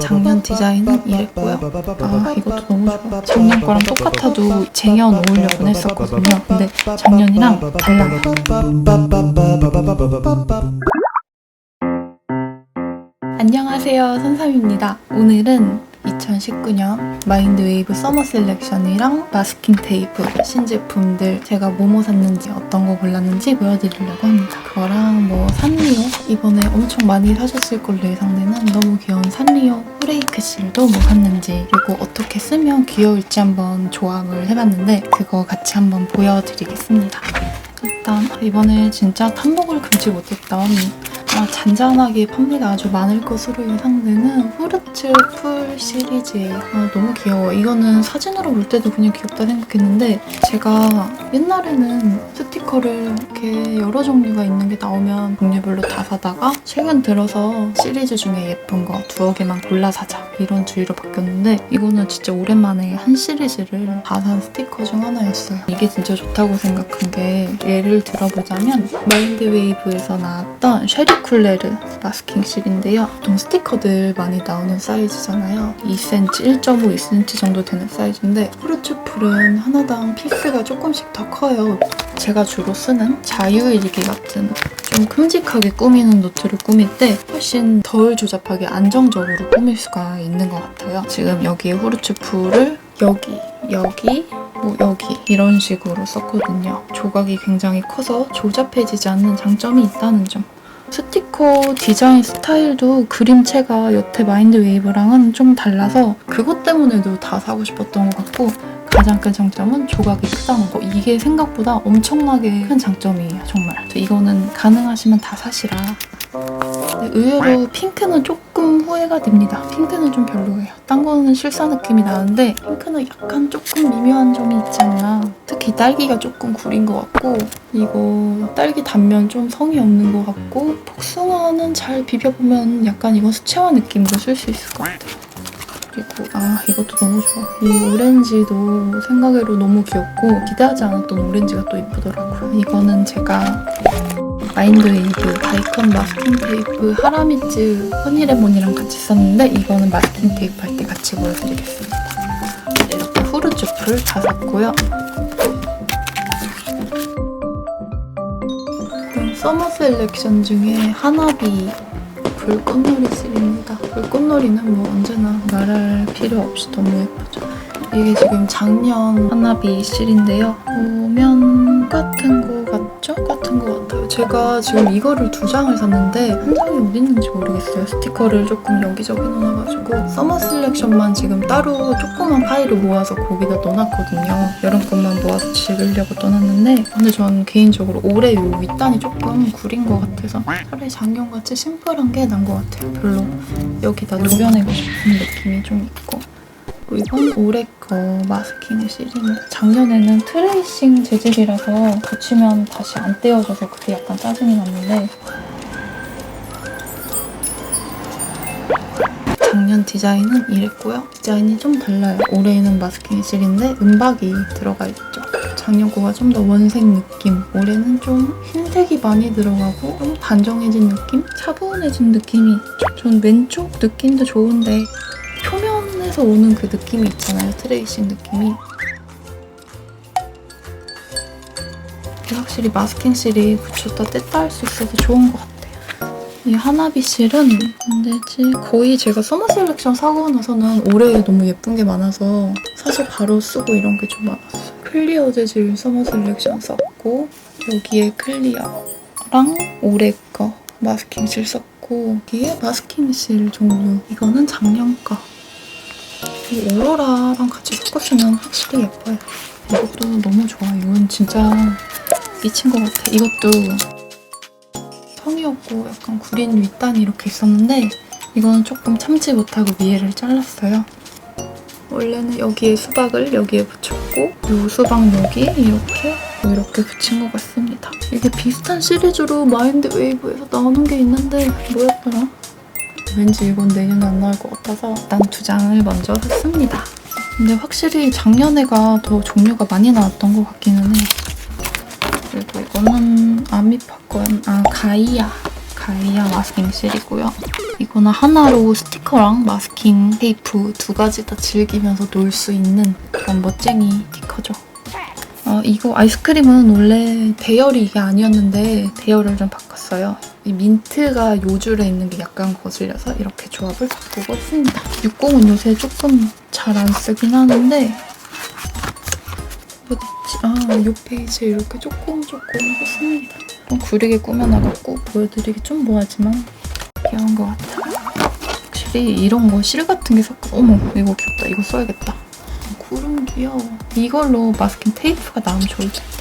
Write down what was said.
작년 디자인은 이랬고요. 아 이것도 너무 좋아. 작년 거랑 똑같아도 쟁여 놓으려고 했었거든요. 근데 작년이랑 달라요. 안녕하세요 선삼입니다. 오늘은 2019년 마인드웨이브 서머 셀렉션이랑 마스킹 테이프 신제품들 제가 뭐뭐 샀는지 어떤 거 골랐는지 보여드리려고 합니다. 그거랑 뭐 산리오 이번에 엄청 많이 사셨을 걸로 예상되는 너무 귀여운 산리오 프레이크 실도 뭐 샀는지 그리고 어떻게 쓰면 귀여울지 한번 조합을 해봤는데 그거 같이 한번 보여드리겠습니다. 일단 이번에 진짜 탐복을 금치 못했던 아, 잔잔하게 판매가 아주 많을 것으로 예상되는 후르츠 풀 시리즈예요. 아, 너무 귀여워. 이거는 사진으로 볼 때도 그냥 귀엽다 생각했는데 제가 옛날에는 스티커를 이렇게 여러 종류가 있는 게 나오면 종류별로 다 사다가 최근 들어서 시리즈 중에 예쁜 거 두어 개만 골라 사자 이런 주의로 바뀌었는데 이거는 진짜 오랜만에 한 시리즈를 다 산 스티커 중 하나였어요. 이게 진짜 좋다고 생각한 게 예를 들어보자면 마인드웨이브에서 나왔던 쉐리 쿨레르 마스킹 실인데요. 보통 스티커들 많이 나오는 사이즈잖아요. 2cm, 1.5, 2cm 정도 되는 사이즈인데 후르츠풀은 하나당 피스가 조금씩 더 커요. 제가 주로 쓰는 자유일기 같은 좀 큼직하게 꾸미는 노트를 꾸밀 때 훨씬 덜 조잡하게 안정적으로 꾸밀 수가 있는 것 같아요. 지금 여기에 후르츠풀을 여기, 여기, 뭐 여기 이런 식으로 썼거든요. 조각이 굉장히 커서 조잡해지지 않는 장점이 있다는 점. 스티커 디자인 스타일도 그림체가 여태 마인드 웨이브랑은 좀 달라서 그것 때문에도 다 사고 싶었던 것 같고 가장 큰 장점은 조각이 크다는 거. 이게 생각보다 엄청나게 큰 장점이에요, 정말. 이거는 가능하시면 다 사시라. 근데 의외로 핑크는 조금 후회가 됩니다. 핑크는 좀 별로예요. 딴 거는 실사 느낌이 나는데 핑크는 약간 조금 미묘한 점이 있지 않나. 특히 딸기가 조금 구린 것 같고 이거 딸기 단면 좀 성이 없는 것 같고 복숭아는 잘 비벼보면 약간 이건 수채화 느낌으로 쓸 수 있을 것 같아요. 그리고 아 이것도 너무 좋아. 이 오렌지도 생각외로 너무 귀엽고 기대하지 않았던 오렌지가 또 이쁘더라고요. 이거는 제가 마인드웨이브 다이컨 마스킹 테이프 하라미즈 허니레몬이랑 같이 썼는데 이거는 마스킹 테이프 할 때 같이 보여드리겠습니다. 이렇게 후르츠풀 다 샀고요. 이건 서머 셀렉션 중에 하나비 불꽃놀이 실입니다. 불꽃놀이는 뭐 언제나 말할 필요 없이 너무 예쁘죠. 이게 지금 작년 하나비 실인데요. 보면 같은 거 같은 거 같아요. 제가 지금 이거를 두 장을 샀는데 한 장이 어디 있는지 모르겠어요. 스티커를 조금 여기저기 넣어놔가지고 서머 셀렉션만 지금 따로 조그만 파일을 모아서 거기다 넣어놨거든요. 여름 것만 모아서 지으려고 떠났는데 근데 전 개인적으로 올해 요 윗단이 조금 구린 것 같아서 차라리 작년같이 심플한 게 난 것 같아요. 별로 여기다 녹여내고 싶은 느낌이 좀 있고 그리고 이건 올해 거 마스킹 실입니다. 작년에는 트레이싱 재질이라서 붙이면 다시 안 떼어져서 그게 약간 짜증이 났는데 작년 디자인은 이랬고요. 디자인이 좀 달라요. 올해는 마스킹 실인데 은박이 들어가 있죠. 작년 거가 좀 더 원색 느낌. 올해는 좀 흰색이 많이 들어가고 좀 단정해진 느낌? 차분해진 느낌이 있죠. 전 왼쪽 느낌도 좋은데 표면에서 오는 그 느낌이 있잖아요. 트레이싱 느낌이. 확실히 마스킹 실이 붙였다 뗐다 할 수 있어서 좋은 것 같아요. 이 하나비 실은 언제지? 거의 제가 서머 셀렉션 사고 나서는 올해 너무 예쁜 게 많아서 사실 바로 쓰고 이런 게 좀 많았어요. 클리어 재질 서머 셀렉션 썼고 여기에 클리어랑 올해 거 마스킹 실 썼고 여기에 마스킹 실 종류 이거는 작년 거 이 오로라랑 같이 섞었으면 확실히 예뻐요. 이것도 너무 좋아. 이건 진짜 미친 것 같아. 이것도 성의 없고 약간 구린 윗단이 이렇게 있었는데 이거는 조금 참지 못하고 위에를 잘랐어요. 원래는 여기에 수박을 여기에 붙였고 이 수박 여기 이렇게 이렇게 붙인 것 같습니다. 이게 비슷한 시리즈로 마인드 웨이브에서 나오는 게 있는데 뭐였더라? 왠지 이건 내년에 안 나올 것 같아서 일단 두 장을 먼저 샀습니다. 근데 확실히 작년에가 더 종류가 많이 나왔던 것 같기는 해. 그리고 이거는 아미파 거야. 아 가이아. 가이아 마스킹 실이고요. 이거는 하나로 스티커랑 마스킹 테이프 두 가지 다 즐기면서 놀 수 있는 그런 멋쟁이 스티커죠. 어, 이거 아이스크림은 원래 대열이 이게 아니었는데 대열을 좀 바꿨어요. 이 민트가 요줄에 있는 게 약간 거슬려서 이렇게 조합을 바꾸고 있습니다. 60은 요새 조금 잘 안 쓰긴 하는데? 아, 이 페이지에 이렇게 조금 조금 했습니다. 좀 구리게 꾸며나갔고 보여드리기 좀 뭐하지만 귀여운 것 같아요. 확실히 이런 거 실 같은 게 섞어. 어머, 이거 귀엽다. 이거 써야겠다. 구름 귀여워. 이걸로 마스킹 테이프가 나오면 좋을 텐데.